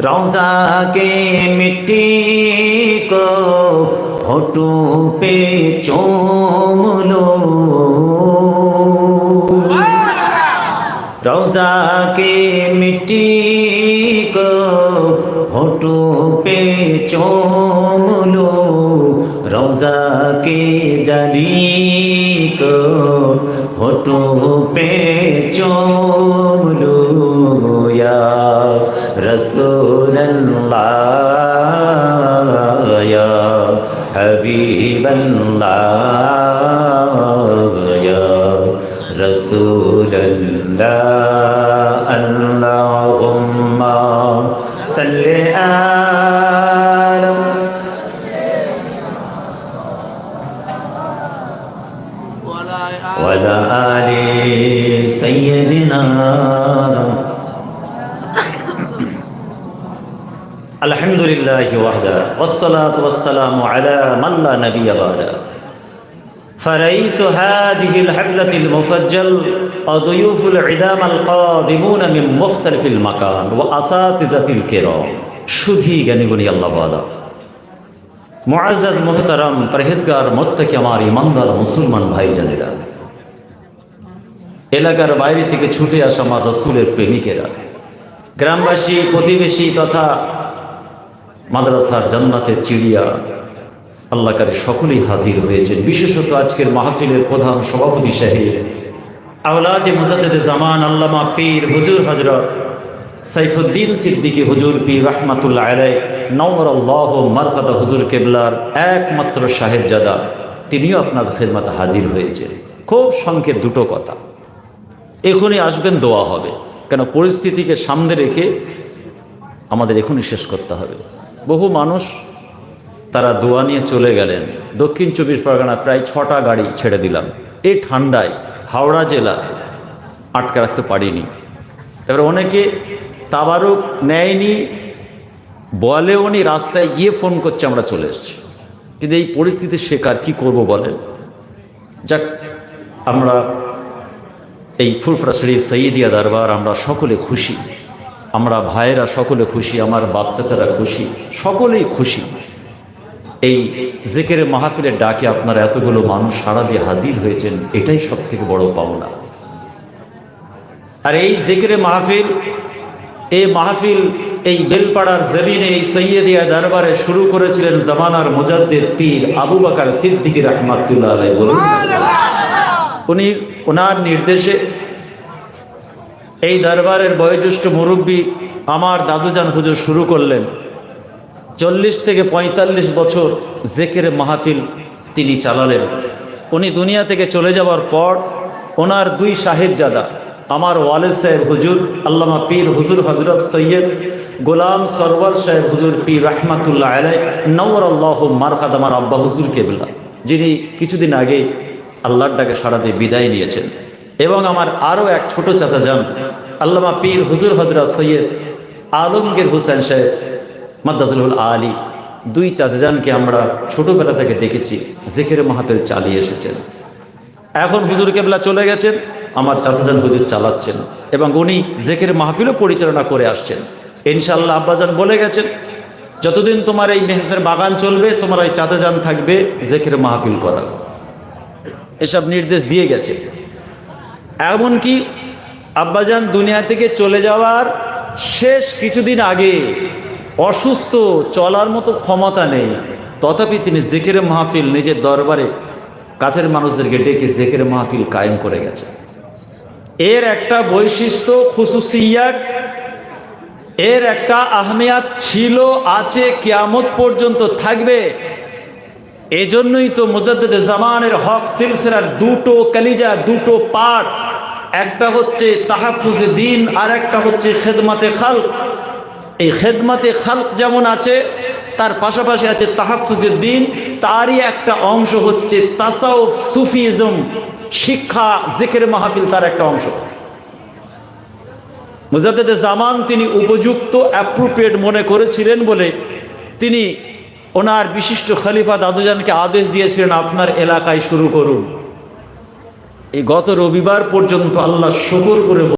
रोजा के मिट्टी को होठों पे चूम लो रोजा के मिट्टी को होठों पे चूम लो रोजा के जली को होठों حبيب الله يا رسول الله اللهم صل على وعلى آل سيدنا الحمد لله وحده والصلاة والسلام على من لا نبي بعده فرئيس هذه الحفلة المفجل وضيوف العدام القادمون من مختلف المكان وأساتذة الكرام শুধুই জ্ঞানীগুণী আল্লাহ বালা মুআজ্জাজ মোহতারাম পরহেজগার মোত্তাকি আমার ইমানদার মুসলমান ভাইজানেরা এলাকার বাইরে থেকে ছুটে আসা আমার রসুলের প্রেমিকেরা গ্রামবাসী প্রতিবেশী তথা মাদ্রাসার জান্নাতের চিড়িয়া আল্লাহকারে সকলেই হাজির হয়েছেন। বিশেষত আজকের মাহফিলের প্রধান সভাপতি সাহেব আওলাদে জামান আল্লামা পীর হুজুর সাইফুদ্দিন সিদ্দিকী হুজুর পীর হুজুর কেবলার একমাত্র সাহেবজাদা, তিনিও আপনার খেদমাতে হাজির হয়েছেন। খুব সংক্ষেপ দুটো কথা। এখনই আসবেন, দোয়া হবে। কেন, পরিস্থিতিকে সামনে রেখে আমাদের এখনই শেষ করতে হবে। বহু মানুষ তারা দোয়া নিয়ে চলে গেলেন। দক্ষিণ চব্বিশ পরগনা প্রায় ছটা গাড়ি ছেড়ে দিলাম। এই ঠান্ডায় হাওড়া জেলা আটকে রাখতে পারিনি। এবার অনেকে তাবারক নেয়নি, বলেও নি, রাস্তায় গিয়ে ফোন করছে, আমরা চলে এসেছি। কিন্তু এই পরিস্থিতির শেখার কি করব বলেন? যাক, আমরা এই ফুলফরা শরীফ সঈদিয়া দরবার আমরা সকলে খুশি। আমরা ভাইয়েরা সকলে খুশি আমার বাচ্চাচারা খুশি সকলেই খুশি। এই জেকের মাহফিলের ডাকে আপনারা এতগুলো মানুষ সারা দিয়ে হাজির হয়েছেন এটাই সব থেকে বড় পাওনা। আর এই জেকের মাহফিল এই মাহফিল এই বেলপাড়ার জমিনে এই সৈয়দিয়া দরবারে শুরু করেছিলেন জামানার মুজাদ্দের পীর আবু বাকার সিদ্দিকি রহমাতুল্লাহ বলুন। উনি ওনার নির্দেশে এই দরবারের বয়োজ্যেষ্ঠ মুরব্বী আমার দাদুজান হুজুর শুরু করলেন। চল্লিশ থেকে পঁয়তাল্লিশ বছর জেকের মাহফিল তিনি চালালেন। উনি দুনিয়া থেকে চলে যাওয়ার পর ওনার দুই সাহেবজাদা, আমার ওয়ালেদ সাহেব হুজুর, আল্লামা পীর হুজুর হজরত সৈয়দ গোলাম সরওয়ার সাহেব হুজুর পীর রহমাতুল্লাহ আলাই নওর আল্লাহ মারখাদ আমার আব্বা হুজুর কেবলা, যিনি কিছুদিন আগে আল্লাহর ডাকে সাড়া দিয়ে বিদায় নিয়েছেন। এবং আমার আরও এক ছোট চাচা যান, আল্লামা পীর হুজুর হজরত সৈয়দ আলমগীর হুসেন সাহেব মাদ্দাজুল আলী। দুই চাচাজানকে আমরা ছোটবেলা থেকে দেখেছি, জেকের মাহাপেল চালিয়ে এসেছেন। এখন হুজুর কেবলা চলে গেছেন, আমার চাচাজান হুজুর চালাচ্ছেন এবং উনি জেকের মাহফিলও পরিচালনা করে আসছেন। ইনশাল্লাহ আব্বাজান বলে গেছেন, যতদিন তোমার এই মেহনের বাগান চলবে, তোমার এই চাচাজান থাকবে জেকের মাহফিল করার। এসব নির্দেশ দিয়ে গেছে। এমনকি আব্বাজান দুনিয়া থেকে চলে যাওয়ার শেষ কিছুদিন আগে অসুস্থ চলার মতো ক্ষমতা নেই। তথাপি তিনি জেকের মাহফিল নিজের দরবারে কাছের মানুষদেরকে ডেকে জেকের মাহফিল কায়েম করে গেছে। এর একটা বৈশিষ্ট্য খুশুসিয়াত এর একটা আহমিয়াত ছিল, আছে, কেয়ামত পর্যন্ত থাকবে। এজন্যই তো মুজাদ্দেদ জামানের হক সিলসিলার দুটো কালিজা, দুটো পার্ট একটা হচ্ছে তাহাফুজে দিন আর একটা হচ্ছে খেদমাতে খাল এই খেদমাতে খালক যেমন আছে, তার পাশাপাশি আছে তাহাফুজের দিন তারই একটা অংশ হচ্ছে তাসাউফ সুফিজম, শিক্ষা, জেকের মাহফিল তার একটা অংশ। মুজাদ্দেদ জামান তিনি উপযুক্ত অ্যাপ্রোপ্রিয়েট মনে করেছিলেন বলে তিনি ওনার বিশিষ্ট খলিফা দাদুজানকে আদেশ দিয়েছিলেন, আপনার এলাকায় শুরু করুন। এই গত রবিবার পর্যন্ত আল্লাহ শুকর করে